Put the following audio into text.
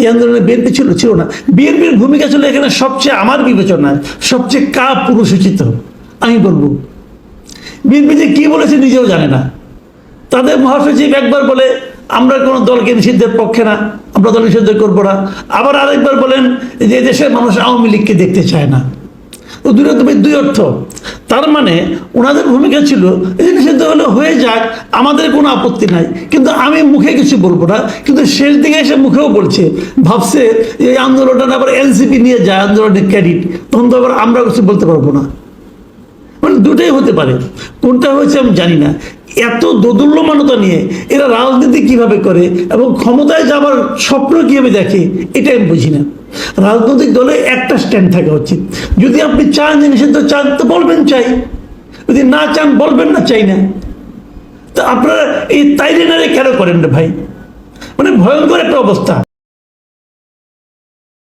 এই আন্দোলনে বিএনপি ছিল ছিল না। বিএনপির ভূমিকা ছিল এখানে সবচেয়ে আমার বিবেচনায় সবচেয়ে কা পুরুষোচিত আমি বলব, বিএনপি যে কি বলেছে নিজেও জানে না। তাদের মহাসচিব একবার বলে, আমরা কোনো দলকে নিষিদ্ধের পক্ষে না, আমরা দল নিষিদ্ধ করব না। আবার আরেকবার বলেন, যে দেশের মানুষ আওয়ামী লীগকে দেখতে চায় না। দুই অর্থ। তার মানে ওনাদের ভূমিকা ছিল এই হলে হয়ে যাক, আমাদের কোনো আপত্তি নাই। কিন্তু আমি মুখে কিছু বলব না, কিন্তু শেষ দিকে এসে মুখেও বলছে, ভাবছে এই আন্দোলনটা আবার এনসিপি নিয়ে যায়, আন্দোলনের ক্যাডিট তখন তো আবার আমরা কিছু বলতে পারব না। মানে দুটোই হতে পারে। কোনটা হয়েছে আমি জানি না। এত দোদুল্যমানতা নিয়ে এরা রাজনীতি কীভাবে করে এবং ক্ষমতায় যাবার স্বপ্ন কীভাবে দেখে এটা আমি বুঝি না। রাজনৈতিক দলে একটা স্ট্যান্ড থাকা উচিত। যদি আপনি চান যে নিষিদ্ধ চান, তো বলবেন চাই। যদি না চান, বলবেন না, চাই না। তো আপনারা এই তাইলেনারে কেন করেন না ভাই? মানে ভয়ঙ্কর একটা অবস্থা।